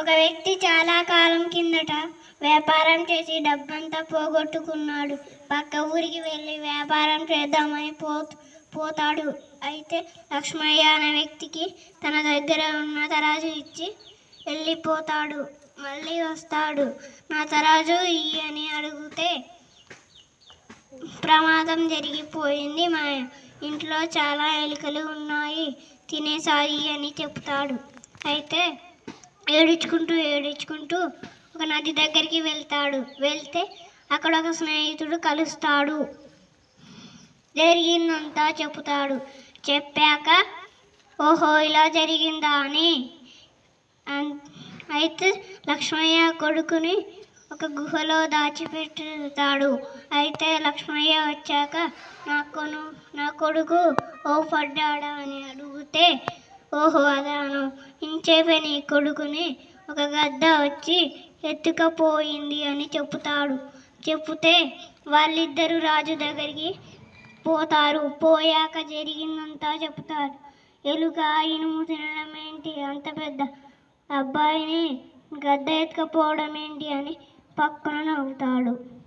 ఒక వ్యక్తి చాలా కాలం కిందట వ్యాపారం చేసి డబ్బంతా పోగొట్టుకున్నాడు. పక్క ఊరికి వెళ్ళి వ్యాపారం చేద్దామని పో పోతాడు. అయితే లక్ష్మయ్య అనే వ్యక్తికి తన దగ్గర ఉన్న తరాజు ఇచ్చి వెళ్ళిపోతాడు. మళ్ళీ వస్తాడు. నా తరాజు ఇయ్యి అని అడిగితే ప్రమాదం జరిగిపోయింది మా ఇంట్లో చాలా ఎలుకలు ఉన్నాయి. తినేసాయి అని చెప్తాడు. అయితే ఏడుచుకుంటూ ఏడుచుకుంటూ ఒక నది దగ్గరికి వెళ్తాడు. వెళ్తే అక్కడ ఒక స్నేహితుడు కలుస్తాడు. జరిగిందంతా చెప్తాడు చెప్పాక ఓహో ఇలా జరిగిందా అని అన్- అయితే లక్ష్మయ్య కొడుకుని ఒక గుహలో దాచిపెట్టుతాడు. అయితే లక్ష్మయ్య వచ్చాక నా కొను నా కొడుకు ఓ పడ్డాడా? అని అడిగితే ఓహో అదా చేపని నీ కొడుకుని ఒక గద్ద వచ్చి ఎత్తుకపోయింది అని చెప్తాడు చెప్తే వాళ్ళిద్దరూ రాజు దగ్గరికి పోతారు. పోయాక జరిగిందంతా చెప్తారు ఎలుక ఇనుము తినడం ఏంటి? అంత పెద్ద అబ్బాయిని గద్ద ఎత్తుకపోవడం ఏంటి? అని పక్కన నవ్వుతాడు.